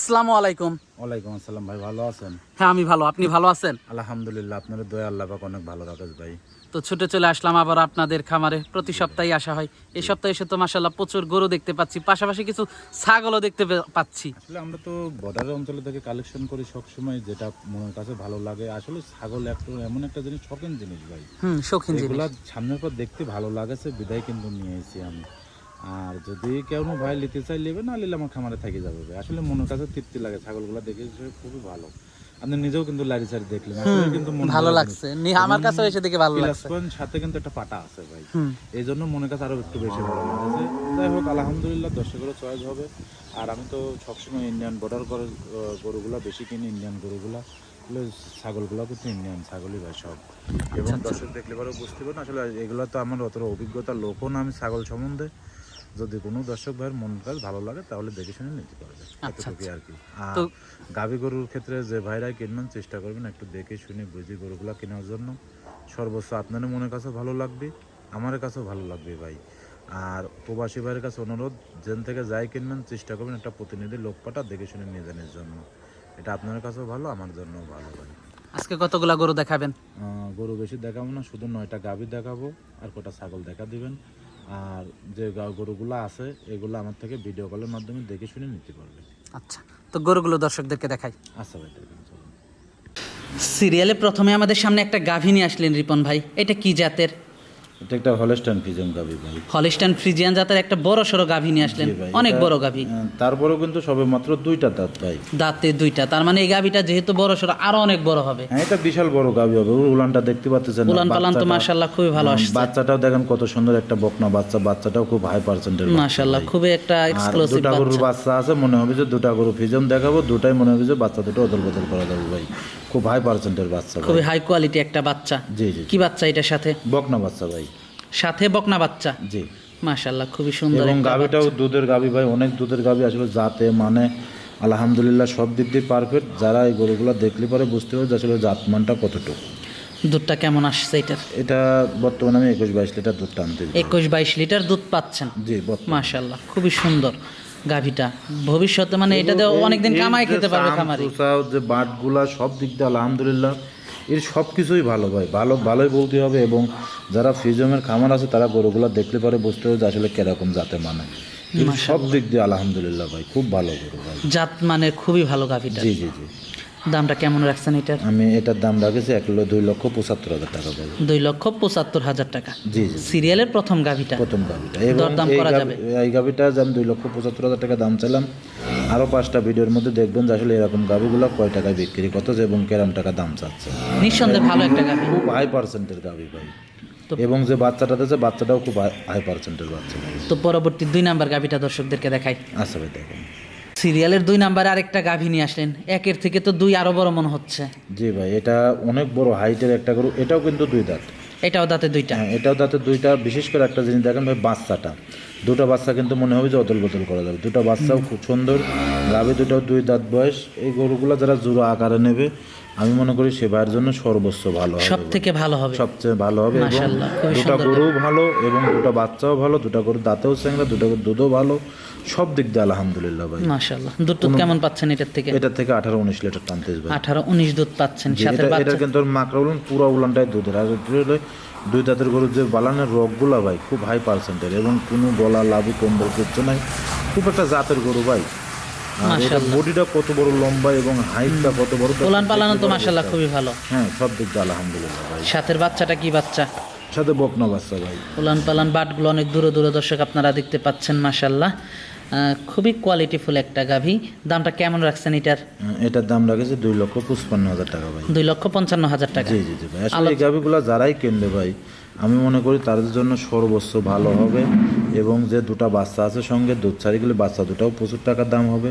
আসসালামু আলাইকুম। ওয়ালাইকুম আসসালাম ভাই ভালো আছেন? হ্যাঁ আমি ভালো। আপনি ভালো আছেন? আলহামদুলিল্লাহ আপনার দয়া আল্লাহ পাক অনেক ভালো রাখেস ভাই। তো ছুটে চলে আসলাম আবার আপনাদের খামারে। প্রতি সপ্তাহে আসা হয়। এই সপ্তাহে এসে তো মাসাল্লাহ প্রচুর গরু দেখতে পাচ্ছি। পাশাপাশি কিছু ছাগলও দেখতে পাচ্ছি। আসলে আমরা তো বর্ডারের অঞ্চল থেকে কালেকশন করি সবসময় যেটা মনের কাছে ভালো লাগে। আসলে ছাগল একটু এমন একটা জিনিস শখিন জিনিস ভাই। হুম শৌখিন জিনিস। এগুলা সামনের পর দেখতে ভালো লাগেছে বিদায় কিন্তু নিয়ে এসেছি আমি। আর যদি কেউ ভাই নিতে চাই নেবে না নিলে আমার খামারে থেকে যাবে আসলে মনের কাছে তৃপ্তি লাগে ছাগলগুলা দেখে খুবই ভালো। আপনি নিজেও কিন্তু লারি সারি দেখলেন আসলে কিন্তু ভালো লাগছে। আমার কাছেও এসে দেখে ভালো লাগছে। সাথে কিন্তু একটা পাটা আছে ভাই। এই জন্য মনের কাছে আরও একটু বেশি ভালো লাগছে যাই হোক আলহামদুলিল্লাহ দর্শকেরও চয়েস হবে। আর আমি তো সবসময় ইন্ডিয়ান বর্ডার করে গরুগুলা বেশি কিনি ইন্ডিয়ান গরুগুলা। ছাগলগুলো কিন্তু ইন্ডিয়ান ছাগলই ভাই সব। এবং দর্শক দেখলে পরে বুঝতে পারেন আসলে এগুলো তো আমার অত অভিজ্ঞতা লোকও না আমি ছাগল সম্বন্ধে। যদি কোনো দর্শক ভাইয়ের মন কাজ ভালো লাগে তাহলে দেখে শুনে নিতে পারবে। এতটুকুই আর কি। আর গাভী গরুর ক্ষেত্রে যে ভাইরা কিনবেন চেষ্টা করবেন একটু দেখে শুনে বুঝে গরুগুলা কেনার জন্য। সর্বোচ্চ আপনার মনের কাছে ভালো লাগবে আমার কাছেও ভালো লাগবে ভাই। আর প্রবাসী ভাইয়ের কাছে অনুরোধ যেন থেকে যাই কিনবেন চেষ্টা করবেন একটা প্রতিনিধি লোক পাঠা দেখে শুনে নিয়ে জন্য। এটা আপনার কাছেও ভালো আমার জন্যও ভালো ভাই। আজকে কতগুলা গরু দেখাবেন? গরু বেশি দেখাবো না শুধু নয়টা গাভী দেখাবো আর কটা ছাগল দেখা দিবেন। আর যে গরুগুলো আছে এগুলো আমার থেকে ভিডিও কলের মাধ্যমে দেখে শুনে নিতে পারবে। আচ্ছা তো গরুগুলো দর্শকদেরকে দেখাই। আচ্ছা ভাই সিরিয়ালে প্রথমে আমাদের সামনে একটা গাভিনী নিয়ে আসলেন রিপন ভাই। এটা কি জাতের? এটা একটা হলস্টাইন ফিজম গাভী ভাই। হলিস্টান ফ্রিজিয়ান জাতের একটা বড় সড়ো গাভী নিয়ে আসলেন। অনেক বড় গাভী। তারপরেও কিন্তু সবে মাত্র দুইটা দাঁত ভাই। দাঁতে দুইটা তার মানে এই গাভীটা যেহেতু বড় সড়ো আরও অনেক বড় হবে। হ্যাঁ এটা বিশাল বড় গাভী হবে উলানটা দেখতে পাচ্ছেন উলান পালান তো মাশাল্লাহ খুবই ভালো আসছে। বাচ্চাটাও দেখেন কত সুন্দর একটা বকনা বাচ্চা বাচ্চাটাও খুব হাই পার্সেন্টের মাশাল্লাহ খুবই একটা এক্সক্লুসিভ দুটা গরুর বাচ্চা। আছে মনে হবে যে দুটা গরু ফিজম দেখাবো দুটাই মনে হবে যে বাচ্চা দুটো অদল বদল করা যাবে ভাই। খুব হাই পার্সেন্টের বাচ্চা খুবই হাই কোয়ালিটি একটা বাচ্চা। জি জি। কি বাচ্চা এটার সাথে? বকনা বাচ্চা ভাই। সাথে বকনা বাচ্চা। জি। মাশাল্লাহ খুবই সুন্দর এবং গাভিটাও দুধের গাভি ভাই অনেক দুধের গাভি আসলে জাতে মানে আলহামদুলিল্লাহ সব দিক দিয়ে পারফেক্ট যারা এই গরুগুলো দেখলে পরে বুঝতে পারবে যে আসলে জাতমানটা কতটুকু। দুধটা কেমন আসছে এটার? এটা বর্তমানে আমি একুশ বাইশ লিটার দুধ টানতে। একুশ বাইশ লিটার দুধ পাচ্ছেন? জি মাশাল্লাহ খুবই সুন্দর গাভীটা। ভবিষ্যতে মানে এটাতে অনেকদিন কামাই খেতে পারবে খামারে। যে বাটগুলা সব দিক দিয়ে আলহামদুলিল্লাহ এর সব কিছুই ভালো ভাই। ভালো ভালোই বলতে হবে এবং যারা ফিজমের খামার আছে তারা গরুগুলা দেখলে পরে বুঝতে হবে যে আসলে কীরকম জাতে মানে। সব দিক দিয়ে আলহামদুলিল্লাহ ভাই খুব ভালো গরু ভাই। জাত মানে খুবই ভালো গাভীটা। জি জি জি। দামটা কেমন রাখছেন এটার? আমি এটার দাম রাখেছি এক ল- দুই লক্ষ পঁচাত্তর হাজার টাকা ভাই। দুই লক্ষ পঁচাত্তর হাজার টাকা। জি জি সিরিয়ালের প্রথম গাভীটা। প্রথম গাভিটা। দরদাম এই করা যাবে। এই গাভিটা যে আমি দুই লক্ষ পঁচাত্তর হাজার টাকা দাম চাইলাম। আরও পাঁচটা ভিডিওর মধ্যে দেখবেন যে আসলে এরকম গাভিগুলো কয় টাকায় বিক্রি করতেছে এবং কেরাম টাকা দাম চাচ্ছে। নিঃসন্দেহে ভালো একটা গাভী। খুব হাই পার্সেন্টের গাভি ভাই। এবং যে বাচ্চাটা দিয়েছে বাচ্চাটাও খুব হাই পার্সেন্টের বাচ্চা তো পরবর্তী দুই নাম্বার গাভীটা দর্শকদেরকে দেখাই। আচ্ছা ভাই দেখেন। সিরিয়ালের দুই নাম্বারে আরেকটা গাভী নিয়ে আসলেন। একের থেকে তো দুই আরও বড় মনে হচ্ছে। জি ভাই এটা অনেক বড় হাইটের একটা গরু। এটাও কিন্তু দুই দাঁত। এটাও দাঁতে দুইটা। হ্যাঁ এটাও তাতে দুইটা। বিশেষ করে একটা জিনিস দেখেন ভাই বাচ্চাটা। দুটো বাচ্চা কিন্তু মনে হবে যে অদল বদল করা যাবে। দুটো বাচ্চাও খুব সুন্দর গাভী দুটাও দুই দাঁত বয়স। এই গরুগুলো যারা জোড়া আকারে নেবে আমি মনে করি সেবার জন্য সর্বোচ্চ ভালো হবে। সব থেকে ভালো হবে। সবচেয়ে ভালো হবে এবং মাশাআল্লাহ, দুটা গরু ভালো এবং দুটো বাচ্চাও ভালো দুটা গরু দাঁতেও চ্যাংরা দুটো গরু দুধও ভালো। সব দিক দিয়ে আলহামদুলিল্লাহ ভাই। মাশাল্লাহ দুধ টুধ কেমন পাচ্ছেন এটার থেকে? এটা থেকে আঠারো উনিশ লিটার টানতে ভাই আঠারো উনিশ দুধ পাচ্ছেন সাথে এটা এটা বাচ্চা। কিন্তু মাকড়া উলান পুরো উলানটাই দুধের। আর দুই দাঁতের গরুর যে বালানের রোগগুলো ভাই খুব হাই পার্সেন্টের এবং কোনো গলা লাভু কম্বল কিচ্ছু নাই। খুব একটা জাতের গরু ভাই। আর এটা বডিটা কত বড় লম্বা এবং হাইটটা কত বড় পালানো তো খুবই ভালো। হ্যাঁ সব দিক দিয়ে আলহামদুলিল্লাহ ভাই। সাথের বাচ্চাটা কি বাচ্চা? সাথে বকনা বাচ্চা ভাই। উলান পালান বাটগুলো অনেক দূরে দূরে দর্শক আপনারা দেখতে পাচ্ছেন মাশাল্লাহ আহ, খুবই কোয়ালিটিফুল একটা গাভী। দামটা কেমন রাখছেন এটার? এটার দাম রাখেছে দুই লক্ষ পঁচপান্ন হাজার টাকা ভাই। দুই লক্ষ পঞ্চান্ন হাজার টাকা। জি জি জি ভাই। আসলে এই গাভিগুলো যারাই কিনবে ভাই আমি মনে করি তাদের জন্য সর্বোচ্চ ভালো হবে এবং যে দুটো বাচ্চা আছে সঙ্গে দুধ ছাড়ি গেলে বাচ্চা দুটাও প্রচুর টাকার দাম হবে।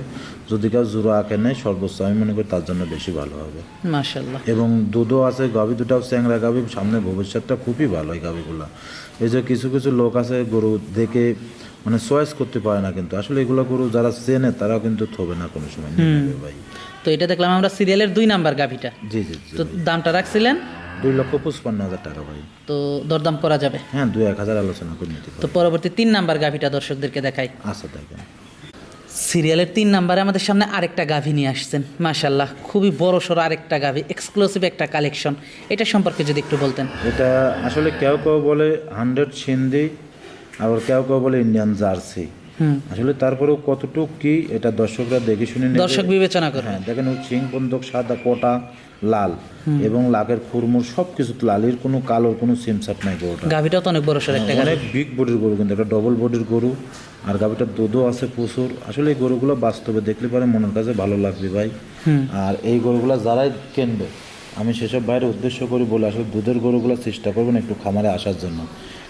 যদি কেউ জুড়ো আঁকে নেয় সর্বোচ্চ আমি মনে করি তার জন্য বেশি ভালো হবে। মাশাল্লাহ এবং দুধও আছে গাভি দুটাও চ্যাংরা গাভি সামনে ভবিষ্যৎটা খুবই ভালো এই গাভিগুলো। এই যে কিছু কিছু লোক আছে গরু দেখে মানে চয়েস করতে পারে না কিন্তু। আসলে এগুলো গরু যারা চেনে তারা কিন্তু থবে না কোনো সময়। ভাই। তো এটা দেখলাম আমরা সিরিয়ালের দুই নাম্বার গাভীটা। জি জি তো দামটা রাখছিলেন দুই লক্ষ পঁচপান্ন হাজার টাকা ভাই। তো দরদাম করা যাবে? হ্যাঁ দুই এক হাজার আলোচনা করে নিতে তো পরবর্তী তিন নাম্বার গাভীটা দর্শকদেরকে দেখাই। আচ্ছা দেখেন। সিরিয়ালের তিন নাম্বারে আমাদের সামনে আরেকটা গাভী নিয়ে আসছেন মাশাল্লাহ খুবই বড় সড়ো আরেকটা গাভী এক্সক্লুসিভ একটা কালেকশন এটা সম্পর্কে যদি একটু বলতেন। এটা আসলে কেউ কেউ বলে হান্ড্রেড সিন্ধি আবার কেউ কেউ বলে ইন্ডিয়ান জার্সি হুম। আসলে তারপরেও কতটুকু কি এটা দর্শকরা দেখে শুনে দর্শক বিবেচনা করে হ্যাঁ দেখেন ও সিং বন্দুক সাদা কোটা লাল। এবং লাকের খুরমুর সব কিছু লালের কোনো কালোর কোনো সিমসাট নাই গরুটা গাভীটাও তো অনেক বড় সড়ো একটা গাভী। অনেক বিগ বডির গরু কিন্তু একটা ডবল বডির গরু। আর গাভিটার দুধও আছে প্রচুর। আসলে এই গরুগুলো বাস্তবে দেখলে পরে মনের কাছে ভালো লাগবে ভাই। আর এই গরুগুলো যারাই কিনবে আমি সেসব বাইরে উদ্দেশ্য করি বলে আসলে দুধের গরুগুলো চেষ্টা করবেন একটু খামারে আসার জন্য।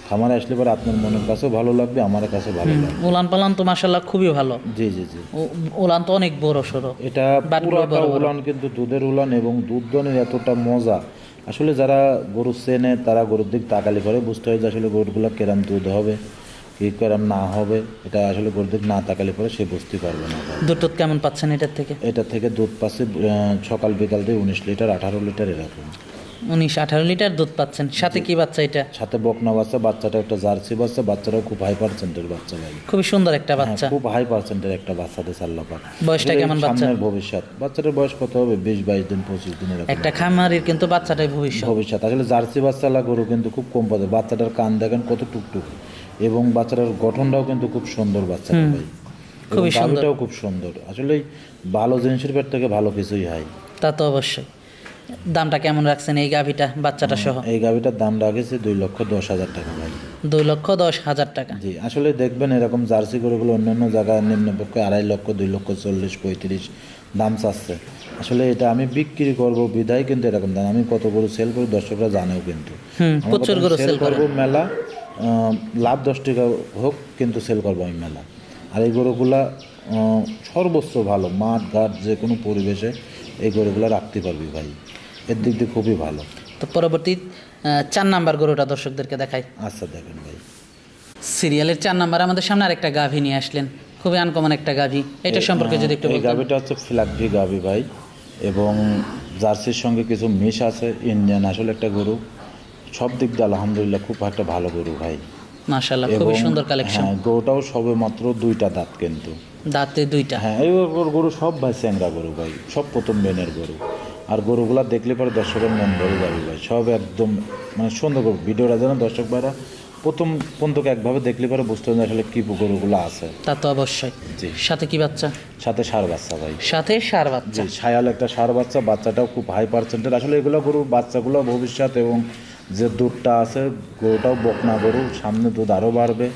খামারে আসলে পরে আপনার মনের কাছেও ভালো লাগবে আমার কাছে ভালো লাগবে। উলান পালান তো মাশাল্লাহ খুবই ভালো। জি জি জি। উলান তো অনেক বড় সড়ো। এটা পুরাটা উলান কিন্তু দুধের উলান এবং দুধ দনের এতটা মজা। আসলে যারা গরু চেনে তারা গরুর দিক তাকালি করে বুঝতে হয় যে আসলে গরুগুলো কেরাম দুধ হবে কি কেরাম না হবে এটা আসলে গরুর দিক না তাকালি পরে সে বুঝতে পারবে না। দুধ টুধ কেমন পাচ্ছেন এটার থেকে? এটা থেকে দুধ পাচ্ছে সকাল বিকাল দিয়ে উনিশ লিটার আঠারো লিটার এরকম। উনিশ আঠারো লিটার দুধ পাচ্ছেন। সাথে কি বাচ্চা এটা? সাথে বকনা বাচ্চা বাচ্চাটা একটা জার্সি বাচ্চা বাচ্চাটা খুব হাই পার্সেন্টের বাচ্চা ভাই। খুবই সুন্দর একটা হ্যাঁ, বাচ্চা। খুব হাই পার্সেন্টের একটা বাচ্চা দিয়ে আল্লাহ পাক। বয়সটা কেমন বাচ্চা? সামনের ভবিষ্যৎ। বাচ্চাটার বয়স কত হবে? বিশ বাইশ দিন পঁচিশ দিন এরকম একটা খামারির কিন্তু বাচ্চাটাই ভবিষ্যৎ। ভবিষ্যৎ। আসলে জার্সি বাচ্চালা গরু কিন্তু খুব কম পাবে বাচ্চাটার কান দেখেন কত টুকটুক। এবং বাচ্চাটার গঠনটাও কিন্তু খুব সুন্দর বাচ্চা ভাই। খুবই সুন্দর। খুব সুন্দর। আসলে ভালো জিনিসের পেট থেকে ভালো কিছুই হয়। তা তো অবশ্যই। দামটা কেমন রাখছেন এই গাভীটা বাচ্চাটা সহ? এই গাভিটার দাম রাখেছে দুই লক্ষ দশ হাজার টাকা ভাই। দুই লক্ষ দশ হাজার টাকা। জি আসলে দেখবেন এরকম জার্সি গরুগুলো অন্যান্য জায়গায় নিম্নপক্ষে আড়াই লক্ষ দুই লক্ষ চল্লিশ পঁয়ত্রিশ দাম চাচ্ছে। আসলে এটা আমি বিক্রি করব বিধায় কিন্তু এরকম দাম। আমি কত গরু সেল করি দর্শকরা জানেও কিন্তু। প্রচুর গরু সেল করব মেলা লাভ দশ টাকা হোক কিন্তু সেল করব আমি মেলা। আর এই গরুগুলা সর্বোচ্চ ভালো মাঠ ঘাট যে কোনো পরিবেশে এই গরুগুলা রাখতে পারবি ভাই। এর দিক দিয়ে খুবই ভালো। তো পরবর্তী চার নাম্বার গরুটা দর্শকদেরকে দেখাই। আচ্ছা দেখেন ভাই। সিরিয়ালের চার নাম্বার আমাদের সামনে আরেকটা গাভী নিয়ে আসলেন। খুবই আনকমন একটা গাভী। এটা সম্পর্কে যদি একটু এই বলতেন। গাভিটা হচ্ছে ফ্ল্যাগভি গাভি ভাই। এবং জার্সির সঙ্গে কিছু মিশ আছে ইন্ডিয়ান আসলে একটা গরু। সব দিক দিয়ে আলহামদুলিল্লাহ খুব একটা ভালো গরু ভাই। মাশাল্লাহ খুবই সুন্দর কালেকশন হ্যাঁ গরুটাও সবে মাত্র দুইটা দাঁত কিন্তু। দাঁতে দুইটা। হ্যাঁ এই গরু- গরু সব ভাই স্যাংরা গরু ভাই সব প্রথম বেনের গরু। আর গরুগুলা দেখলে পরে দর্শকের মন ভরে যাবে ভাই। সব একদম মানে সুন্দর গরু। ভিডিওটা যেন দর্শক ভাইরা প্রথম পর্যন্ত একভাবে দেখলে পরে বুঝতে হবে আসলে কী গরুগুলো আছে। তা তো অবশ্যই। জি। সাথে কি বাচ্চা? সাথে সার বাচ্চা ভাই। সাথে সার বাচ্চা। যে ছায়াল একটা সার বাচ্চা বাচ্চাটাও খুব হাই পার্সেন্টের আসলে এগুলো গরু বাচ্চাগুলো ভবিষ্যৎ এবং যে দুধটা আছে গরুটাও বকনা গরু সামনে দুধ আরও বাড়বে।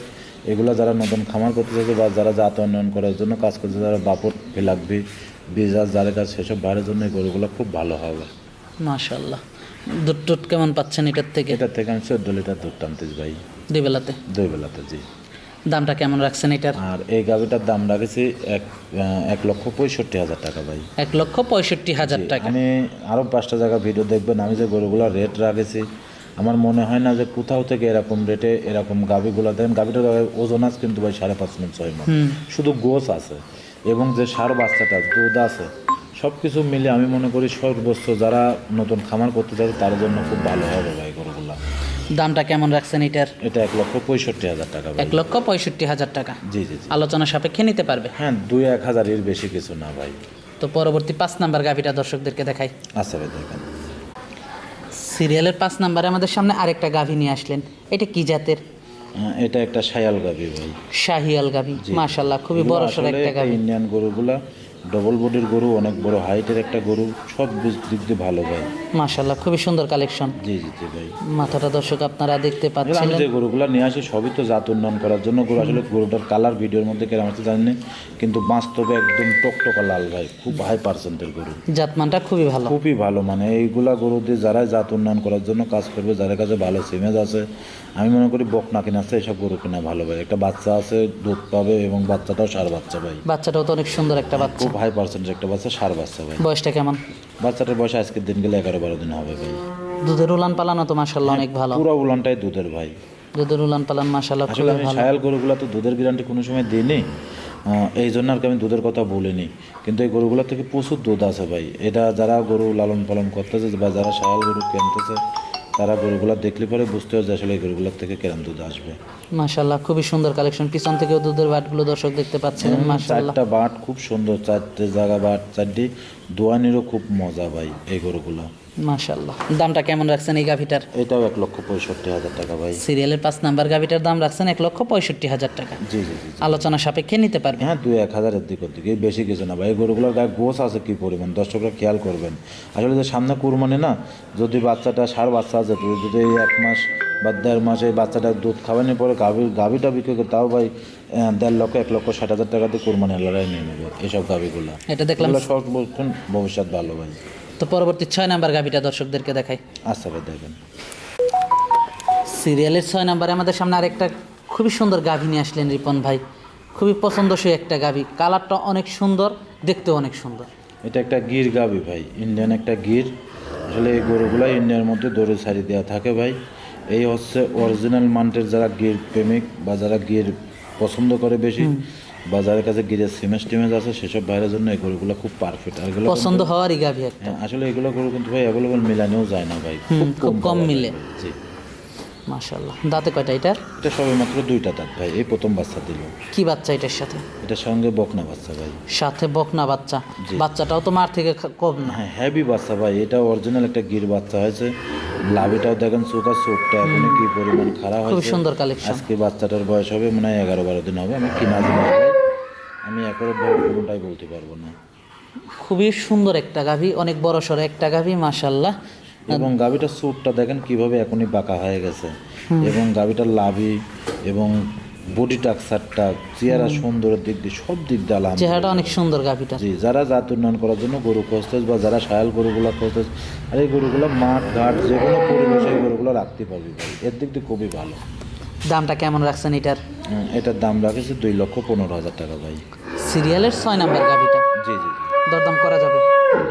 এগুলো যারা নতুন খামার করতে চাইছে বা যারা জাত উন্নয়ন করার জন্য কাজ করতে যারা বাপর ফেলাকবি বিজাজ যারা কাজ সেসব বাইরের জন্য গরুগুলো খুব ভালো হবে। মাশাল্লাহ দুধ টুধ কেমন পাচ্ছেন এটার থেকে? এটার থেকে আমি চোদ্দ লিটার দুধ টানতেছি ভাই দুই বেলাতে? দুই বেলাতে জি। দামটা কেমন রাখছেন এটার? আর এই গাভিটার দাম রাখেছি এক এক লক্ষ পঁয়ষট্টি হাজার টাকা ভাই। এক লক্ষ পঁয়ষট্টি হাজার টাকা। আমি আরও পাঁচটা জায়গা ভিডিও দেখবেন আমি যে গরুগুলো রেট রাখেছি আমার মনে হয় না যে কোথাও থেকে এরকম রেটে এরকম গাভিগুলো দেন গাভিটার ওজন আছে কিন্তু ভাই সাড়ে পাঁচ মিনিট ছয় মন শুধু গোছ আছে। এবং যে সার বাচ্চাটা দুধ আছে সব কিছু মিলে আমি মনে করি সর্বোচ্চ যারা নতুন খামার করতে চায় তার জন্য খুব ভালো হবে ভাই গরুগুলা। দামটা কেমন রাখছেন এটার? এটা এক লক্ষ পঁয়ষট্টি হাজার টাকা এক লক্ষ পঁয়ষট্টি হাজার টাকা। জি জি। আলোচনা সাপেক্ষে নিতে পারবে? হ্যাঁ দুই এক হাজারের বেশি কিছু না ভাই। তো পরবর্তী পাঁচ নাম্বার গাভিটা দর্শকদেরকে দেখাই। আচ্ছা ভাই দেখেন। সিরিয়ালের পাঁচ নাম্বারে আমাদের সামনে আরেকটা গাভী নিয়ে আসলেন। এটা কি জাতের? এটা একটা শায়াল গাভি ভাই। শাহিয়াল গাবি মাশাল্লাহ খুবই বড় সর একটা গাবি। ইন্ডিয়ান গরুগুলা ডবল বডির গরু অনেক বড় হাইটের একটা গরু সব দিক দিয়ে ভালো ভাই। মাশাল্লাহ খুবই সুন্দর কালেকশন জি জি জি ভাই। মাথাটা দর্শক আপনারা দেখতে আসলে আমি যে গরুগুলা নিয়ে আসি সবই তো জাত উন্নয়ন করার জন্য। গরু আসলে গরুটার কালার ভিডিওর মধ্যে কেরাম আছে জানি না, কিন্তু বাস্তবে একদম টকটকা লাল ভাই খুব হাই পার্সেন্টের গরু। জাতমানটা খুবই ভালো। খুবই ভালো মানে এইগুলা গরু দিয়ে যারা জাত উন্নয়ন করার জন্য কাজ করবে যাদের কাছে ভালো সিমেজ আছে আমি মনে করি বকনা কিনা আছে এইসব গরু কিনা ভালো ভাই। একটা বাচ্চা আছে দুধ পাবে এবং বাচ্চাটাও সার বাচ্চা ভাই। বাচ্চাটাও তো অনেক সুন্দর একটা বাচ্চা। হাই একটা বাচ্চা সার বাচ্চা ভাই। বয়সটা কেমন? বাচ্চাটার বয়স আজকের দিন গেলে এগারো বারো দিন হবে ভাই। দুধের উলান পালানো তো মাশাল্লাহ অনেক ভালো। পুরো উলানটাই দুধের ভাই। দুধের উলান পালান মাশাল্লাহ আসলে আমি সায়াল গরুগুলো তো দুধের গ্যারান্টি কোনো সময় দিইনি। এই জন্য আর কি আমি দুধের কথা বলিনি। কিন্তু এই গরুগুলো থেকে প্রচুর দুধ আছে ভাই। এটা যারা গরু লালন পালন করতেছে বা যারা সায়াল গরু কিনতেছে তারা গরুগুলা দেখলে পরে বুঝতে হবে যে আসলে এই গরুগুলোর থেকে কেরাম দুধ আসবে। মাশাল্লাহ খুবই সুন্দর কালেকশন পিছন থেকেও দুধের বাটগুলো দর্শক দেখতে পাচ্ছেন মাশাল্লাহ চারটা বাট খুব সুন্দর চারটে জায়গা বাট চারটি দোয়ানিরও খুব মজা ভাই এই গরুগুলো। মাশাল্লাহ দামটা কেমন রাখছেন এই গাভিটার? এটাও এক লক্ষ পঁয়ষট্টি হাজার টাকা ভাই। সিরিয়ালের পাঁচ নাম্বার গাভিটার দাম রাখছেন এক লক্ষ পঁয়ষট্টি হাজার টাকা। জি জি। আলোচনা সাপেক্ষে নিতে পারবে হ্যাঁ দুই এক হাজারের দিক দিকে বেশি কিছু না ভাই। গরুগুলোর গায়ে গোছ আছে কি পরিমাণ? দর্শকরা খেয়াল করবেন। আসলে যে সামনে কুরবানি না যদি বাচ্চাটা সার বাচ্চা আছে যদি এই এক মাস বা দেড় মাস বাচ্চাটা দুধ খাওয়ানোর পরে গাভি গাভিটা বিক্রি করে তাও ভাই দেড় লক্ষ এক লক্ষ ষাট হাজার টাকা দিয়ে কুরবানি লড়াই নিয়ে নেবে। এইসব গাভিগুলো। এটা দেখলাম সব ভবিষ্যৎ ভালো ভাই। তো পরবর্তী ছয় নাম্বার গাভিটা দর্শকদেরকে দেখাই। আচ্ছা ভাই দেখেন। সিরিয়ালের ছয় নাম্বারে আমাদের সামনে আরেকটা খুবই সুন্দর গাভী নিয়ে আসলেন রিপন ভাই। খুবই পছন্দসই একটা গাভী। কালারটা অনেক সুন্দর দেখতেও অনেক সুন্দর। এটা একটা গির গাবি ভাই ইন্ডিয়ান একটা গির। আসলে এই গরুগুলো ইন্ডিয়ার মধ্যে দড়ি সারি দেওয়া থাকে ভাই। এই হচ্ছে অরিজিনাল মান্টের যারা গির প্রেমিক বা যারা গির পছন্দ করে বেশি বা যাদের কাছে গিরের সিমেজ টিমেজ আছে সেসব বাইরের জন্য এই গরুগুলো খুব পারফেক্ট আর এগুলো পছন্দ হওয়ারই গাভী একটা। হ্যাঁ, আসলে এগুলো গরু কিন্তু ভাই অ্যাভেলেবল মিলানেও যায় না ভাই। খুব কম মিলে। জি। মাশাল্লাহ দাঁতে কয়টা এটার? এটা সবে মাত্র দুইটা দাঁত ভাই এই প্রথম বাচ্চা দিল। কি বাচ্চা এটার সাথে? এটার সঙ্গে বকনা বাচ্চা ভাই। সাথে বকনা বাচ্চা। বাচ্চাটাও তো মার থেকে কম না। হ্যাঁ হ্যাভি বাচ্চা ভাই এটা অরিজিনাল একটা গির বাচ্চা হয়েছে। লাভিটাও দেখেন চোখা চোখটা এখন কি পরিমাণ খারাপ খুব হয়েছে। সুন্দর কালেকশন আজকে বাচ্চাটার বয়স হবে মনে হয় এগারো বারো দিন হবে আমি কিনা ভাই। আমি কোনোটাই বলতে পারব না। খুবই সুন্দর একটা গাভী অনেক বড় সড়ো একটা গাভী মাশাল্লাহ এবং গাভিটার চোখটা দেখেন কীভাবে এখনই বাঁকা হয়ে গেছে। এবং গাভিটার লাভি এবং বডি টাকসারটা চেহারা সুন্দরের দিক দিয়ে সব দিক দিয়ে। চেহারাটা অনেক সুন্দর গাভীটা। জি যারা জাত উন্নয়ন করার জন্য গরু খুঁজতেছে বা যারা সায়াল গরুগুলো খুঁজতেছে আর এই গরুগুলো মাঠ ঘাট যে কোনো পরিবেশে গরুগুলো রাখতে পারবি। এর দিক দিয়ে খুবই ভালো। দামটা কেমন রাখছেন এটার? এটার দাম রাখেছে দুই লক্ষ পনেরো হাজার টাকা ভাই। সিরিয়ালের ছয় নাম্বার গাভীটা? জি জি দরদাম করা যাবে?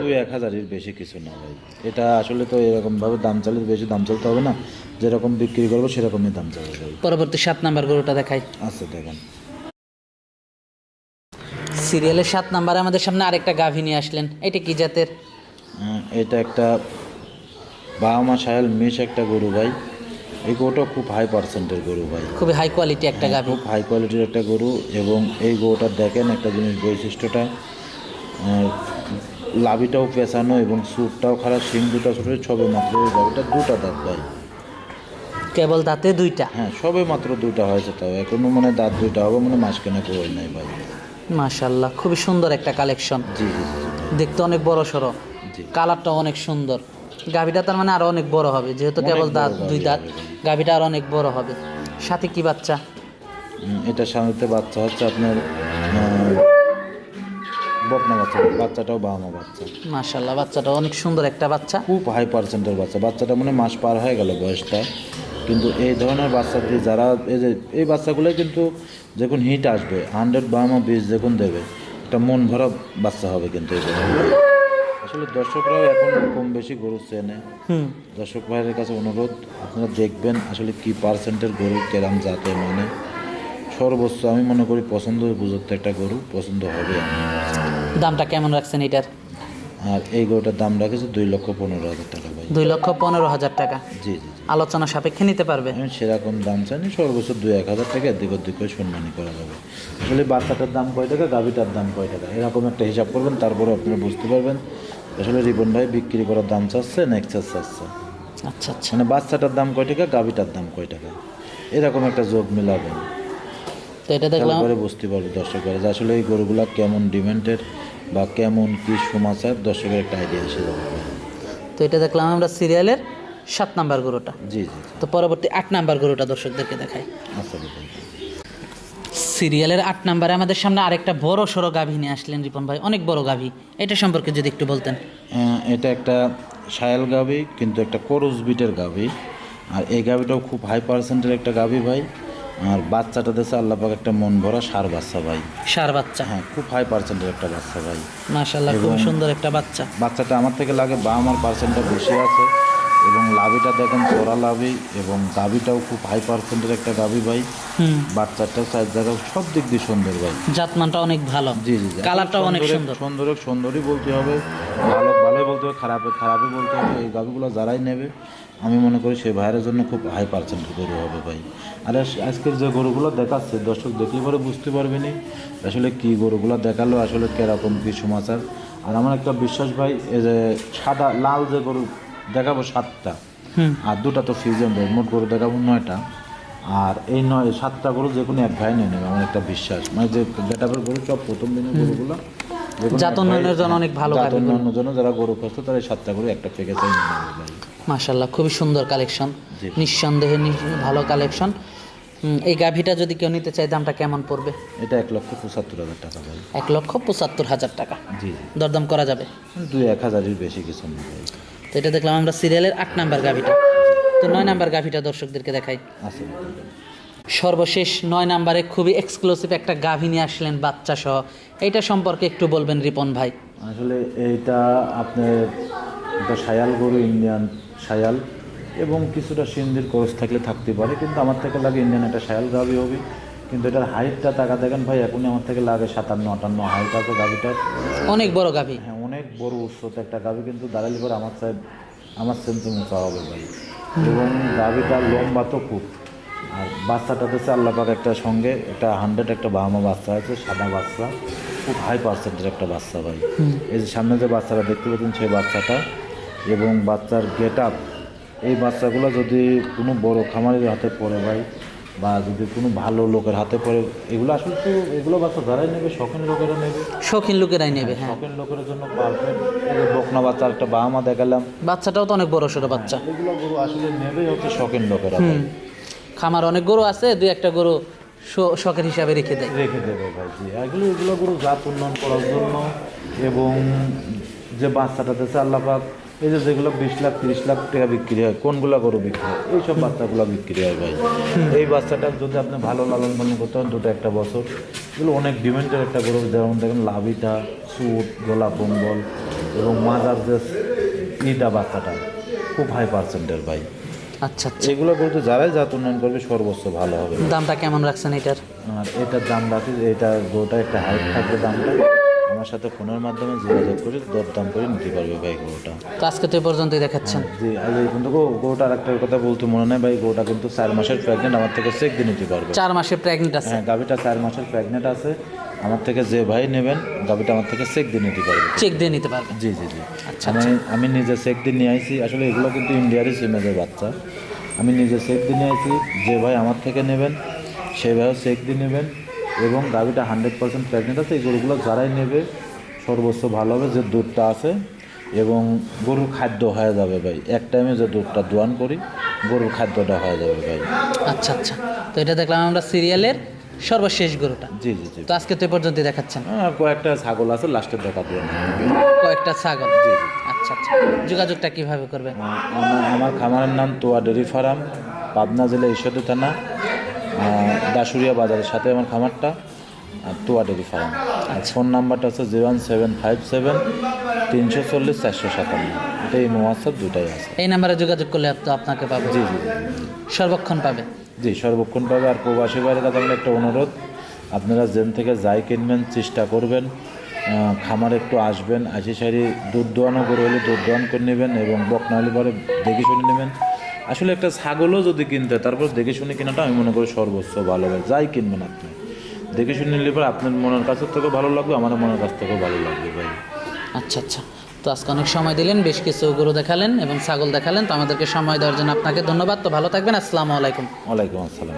দুই এক হাজারের বেশি কিছু না ভাই। এটা আসলে তো এরকমভাবে দাম চালে বেশি দাম চলতে হবে না। যেরকম বিক্রি করব সেরকমই দাম চালতে ভাই। পরবর্তী সাত নাম্বার গরুটা দেখাই। আচ্ছা দেখেন। সিরিয়ালের সাত নাম্বারে আমাদের সামনে আরেকটা গাভী নিয়ে আসলেন। এটা কি জাতের? এটা একটা বাবা মা সায়াল মিশ একটা গরু ভাই। এই গরুটা খুব হাই পার্সেন্টের গরু ভাই। খুবই হাই কোয়ালিটি একটা গাভী। খুব হাই কোয়ালিটির একটা গরু এবং এই গরুটা দেখেন একটা জিনিস বৈশিষ্ট্যটা। লাভিটাও পেঁচানো এবং সুরটাও খারাপ সিং দুটা ছোটো সবে মাত্র ওই গরুটা দুটা দাঁত ভাই। কেবল দাঁতে দুইটা? হ্যাঁ সবে মাত্র দুইটা হয়েছে তাও। এখনও মানে দাঁত দুইটা হবে মানে মাঝখানে করে নাই ভাই। মাশাল্লাহ খুবই সুন্দর একটা কালেকশন জি জি দেখতে অনেক বড় সড়ো কালারটা অনেক সুন্দর। গাভীটা তার মানে আরও অনেক বড় হবে যেহেতু কেবল দাঁত দুই দাঁত। গাভীটা। আর অনেক বড় হবে। সাথে কি বাচ্চা? এটা সামনেতে বাচ্চা হচ্ছে আপনার বকনা বাচ্চা বাচ্চাটাও বাহামা বাচ্চা। মাশাল্লাহ বাচ্চাটা অনেক সুন্দর একটা বাচ্চা। খুব হাই পার্সেন্টের বাচ্চা। বাচ্চাটা মানে মাস পার হয়ে গেল বয়সটা। কিন্তু এই ধরনের বাচ্চা দিয়ে যারা এই যে এই বাচ্চাগুলো কিন্তু যখন হিট আসবে হান্ড্রেড বাহামা বীজ যখন দেবে একটা মন ভরা বাচ্চা হবে কিন্তু এই। আসলে দর্শকরাও এখন কম বেশি গরু চেনে। দর্শক ভাইয়ের কাছে অনুরোধ আপনারা দেখবেন আসলে কি পার্সেন্টের গরু কেরাম জাতে মানে। সর্বোচ্চ আমি মনে করি পছন্দ উপযুক্ত একটা গরু পছন্দ হবে। দামটা কেমন রাখছেন এটার? আর এই গরুটার দাম রাখেছে দুই লক্ষ পনেরো হাজার টাকা ভাই। দুই লক্ষ পনেরো হাজার টাকা? জি জি আলোচনা সাপেক্ষে নিতে পারবে? আমি সেরকম দাম চাইনি সর্বোচ্চ দুই এক হাজার টাকা এদিক ওদিক করে সম্মানী করা যাবে। আসলে বাচ্চাটার দাম কয় টাকা গাভিটার দাম কয় টাকা এরকম একটা হিসাব করবেন তারপরে আপনারা বুঝতে পারবেন। আসলে রিবন ভাই বিক্রি করার দাম চাচ্ছে না এক্সাস চাচ্ছে। আচ্ছা আচ্ছা। মানে বাচ্চাটার দাম কয় টাকা গাভিটার দাম কয় টাকা? এরকম একটা যোগ মিলাবেন তো এটা দেখলাম তারপরে বুঝতে পারবে দর্শকরা যে আসলে এই গরুগুলা কেমন ডিমান্ডের বা কেমন কি সমাচার দর্শকের একটা আইডিয়া এসে যাবে। তো এটা দেখলাম আমরা সিরিয়ালের সাত নাম্বার গরুটা। জি জি তো পরবর্তী আট নাম্বার গরুটা দর্শকদেরকে দেখাই। আচ্ছা সিরিয়ালের আট নাম্বারে আমাদের সামনে আরেকটা বড় সড়ো গাভী নিয়ে আসলেন রিপন ভাই। অনেক বড় গাভী। এটা সম্পর্কে যদি একটু বলতেন। আহ, এটা একটা সায়াল গাভী কিন্তু একটা করস বিটের গাভী। আর এই গাভীটাও খুব হাই পার্সেন্টের একটা গাভী ভাই। আর বাচ্চাটা দেশে আল্লাপাক একটা মন ভরা সার বাচ্চা ভাই। সার বাচ্চা। হ্যাঁ খুব হাই পার্সেন্টের একটা বাচ্চা ভাই। মাশাল্লাহ খুব সুন্দর একটা বাচ্চা। বাচ্চাটা আমার থেকে লাগে বা আমার পার্সেন্টটা বেশি আছে। এবং লাভিটা দেখেন চড়া লাভি এবং গাভিটাও খুব হাই পার্সেন্টের একটা গাভি ভাই। বাচ্চাটা সাইজ জায়গা সব দিক দিয়ে সুন্দর ভাই। জাতমানটা অনেক ভালো। জি জি কালারটাও অনেক সুন্দর। সুন্দরের সুন্দরই বলতে হবে। ভালো ভালোই বলতে হবে খারাপে খারাপই বলতে হবে। এই গাভিগুলো যারাই নেবে আমি মনে করি সেই ভাইয়ের জন্য খুব হাই পার্সেন্ট গরু হবে ভাই। আর আজকের যে গরুগুলো দেখাচ্ছে দর্শক দেখলে পরে বুঝতে পারবে নি আসলে কি গরুগুলো দেখাল আসলে কীরকম কি সমাচার। আর আমার একটা বিশ্বাস ভাই এই যে সাদা লাল যে গরু দেখাবো সাতটা। আর দুটা তো ফিউজন ভাই মোট গরু দেখাবো নয়টা। আর এই নয় সাতটা গরু যে কোনো এক ভাই নিয়ে নেবে আমার একটা বিশ্বাস। মানে যে গেটাপের গরু সব প্রথম দিনের গরুগুলো যে জাত উন্নয়নের জন্য অনেক ভালো জাত উন্নয়নের জন্য যারা গরু তারা এই সাতটা গরু একটা প্যাকেজে নিয়ে নেবে মাশাল্লাহ খুবই সুন্দর কালেকশন নিঃসন্দেহে ভালো কালেকশন এই গাভিটা যদি কেউ নিতে চায় দামটা কেমন পড়বে? এটা এক লক্ষ পঁচাত্তর হাজার টাকা ভাই। এক লক্ষ পঁচাত্তর হাজার টাকা। জি দরদাম করা যাবে? দুই এক হাজারের বেশি কিছু না তো এটা দেখলাম আমরা সিরিয়ালের আট নাম্বার গাভিটা। তো নয় নাম্বার গাভিটা দর্শকদেরকে দেখাই। সর্বশেষ নয় নাম্বারে খুবই এক্সক্লুসিভ একটা গাভী নিয়ে আসলেন বাচ্চা সহ এইটা সম্পর্কে একটু বলবেন রিপন ভাই। আসলে এইটা আপনার এটা সায়াল গরু ইন্ডিয়ান সায়াল এবং কিছুটা সিন্ধির কোর্স থাকলে থাকতে পারে কিন্তু আমার থেকে লাগে ইন্ডিয়ান একটা সায়াল গাভি হবে। কিন্তু এটার হাইটটা টাকা দেখেন ভাই এখনই আমার থেকে লাগে সাতান্ন আটান্ন হাইট আছে গাভিটার। অনেক বড় গাভী। হ্যাঁ অনেক বড় উচ্চতা একটা গাভি কিন্তু দাঁড়ালি করে আমার সাইড আমার সেন্সে মোচা হবে ভাই। এবং গাভিটা লম্বা তো খুব। আর বাচ্চাটা হচ্ছে আল্লাহ পাক একটা সঙ্গে একটা হান্ড্রেড একটা বাহামা বাচ্চা আছে সাদা বাচ্চা খুব হাই পার্সেন্টের একটা বাচ্চা ভাই। এই যে সামনে যে বাচ্চাটা দেখতে পাচ্ছেন সেই বাচ্চাটা। এবং বাচ্চার গেট আপ এই বাচ্চাগুলো যদি কোনো বড় খামারের হাতে পড়ে ভাই বা যদি কোনো ভালো লোকের হাতে পড়ে এগুলো আসলে তো এগুলো বাচ্চা যারাই নেবে শখিন লোকেরা নেবে। শখিন লোকেরাই নেবে হ্যাঁ। শখের লোকের জন্য পারফেক্ট বকনা বাচ্চা একটা বাহামা দেখালাম। বাচ্চাটাও তো অনেক বড় সড়ো বাচ্চা। এগুলো গরু আসলে নেবে হচ্ছে শখের লোকেরা। খামার অনেক গরু আছে দুই একটা গরু শখের হিসাবে রেখে দেয়। রেখে দেবে ভাই জি। এগুলো এগুলো গরু জাত উন্নয়ন করার জন্য এবং যে বাচ্চাটা দিচ্ছে আল্লাপাক এই যে যেগুলো বিশ লাখ তিরিশ লাখ টাকা বিক্রি হয় কোনগুলো গরু বিক্রি হয়? এইসব বাচ্চাগুলো বিক্রি হয় ভাই। এই বাচ্চাটা যদি আপনি ভালো লালন পালন করতে হন দুটো একটা বছর এগুলো অনেক ডিমান্ডের একটা গরু। যেমন দেখেন লাভিটা সুট গোলা কম্বল এবং মাজার যে ইটা বাচ্চাটা খুব হাই পার্সেন্টের ভাই। আচ্ছা আচ্ছা। এগুলো গরুতে যারাই জাত উন্নয়ন করবে সর্বোচ্চ ভালো হবে। দামটা কেমন রাখছেন এটার? আর এটার দাম রাখি এটা গোটা একটা হাইট থাকবে দামটা। আমার সাথে ফোনের মাধ্যমে যোগাযোগ করে দরদাম করে নিতে পারবে ভাই গরুটা। তো আজকে তো এ পর্যন্তই দেখাচ্ছেন। জি আজ এই কিন্তু গো- আর একটা কথা বলতে মনে নেই ভাই গরুটা কিন্তু চার মাসের প্রেগনেন্ট আমার থেকে চেক দিয়ে নিতে পারবে। চার মাসের প্রেগনেন্ট আছে। হ্যাঁ গাভিটা চার মাসের প্রেগনেন্ট আছে। আমার থেকে যে ভাই নেবেন গাভিটা আমার থেকে চেক দিয়ে নিতে পারবে। চেক দিয়ে নিতে পারবেন জি জি জি। আচ্ছা, আমি আমি নিজে চেক দিয়ে নিয়ে আইছি। আসলে এগুলো কিন্তু ইন্ডিয়ারই সিমেজের বাচ্চা। আমি নিজে চেক দিয়ে নিয়ে আইছি যে ভাই আমার থেকে নেবেন ভাইও চেক দিয়ে নেবেন। এবং গাভিটা হান্ড্রেড পার্সেন্ট প্রেগনেন্ট আছে এই গরুগুলো যারাই নেবে সর্বোচ্চ ভালো হবে যে দুধটা আছে এবং গরুর খাদ্য হয়ে যাবে ভাই। এক টাইমে যে দুধটা দোয়ান করি গরুর খাদ্যটা হয়ে যাবে ভাই। আচ্ছা আচ্ছা। তো এটা দেখলাম আমরা সিরিয়ালের সর্বশেষ গরুটা। জি জি জি। তো আজকে তো এ পর্যন্তই দেখাচ্ছেন। আর কয়েকটা ছাগল আছে লাস্টের দেখা দিয়ে কয়েকটা ছাগল। জি জি। আচ্ছা আচ্ছা। যোগাযোগটা কীভাবে করবে আমার খামারের নাম তোয়া ডেরি ফার্ম পাবনা জেলা ঈশ্বরদী থানা দাসুরিয়া বাজারের সাথে আমার খামারটা আর তোয়া ডেরি ফার্ম। আর ফোন নাম্বারটা হচ্ছে zero one seven five seven তিনশো চল্লিশ চারশো সাতান্ন। এটা এই হোয়াটসঅ্যাপ দুটাই আছে। এই নাম্বারে যোগাযোগ করলে তো আপনাকে পাবে। জি জি সর্বক্ষণ পাবে। জি সর্বক্ষণ পাবে। আর প্রবাসী বাইরের কাছে আমার একটা অনুরোধ আপনারা জেন থেকে যাই কিনবেন চেষ্টা করবেন খামারে একটু আসবেন আসি সারি দুধ দোয়ানো করে হলে দুধ দোয়ান করে নেবেন এবং বকনা হলে পরে দেখে শুনে নেবেন। আসলে একটা ছাগলও যদি কিনতে তারপর দেখে শুনে কেনাটা আমি মনে করি সর্বোচ্চ ভালো হবে যাই কিনবেন আপনি। দেখে শুনে নিলে পরে আপনার মনের কাছের থেকেও ভালো লাগবে আমার মনের কাছ থেকেও ভালো লাগবে ভাই। আচ্ছা আচ্ছা। তো আজকে অনেক সময় দিলেন বেশ কিছু গরু দেখালেন এবং ছাগল দেখালেন তো আমাদেরকে সময় দেওয়ার জন্য আপনাকে ধন্যবাদ। তো ভালো থাকবেন আসসালামু আলাইকুম। ওয়ালাইকুম আসসালাম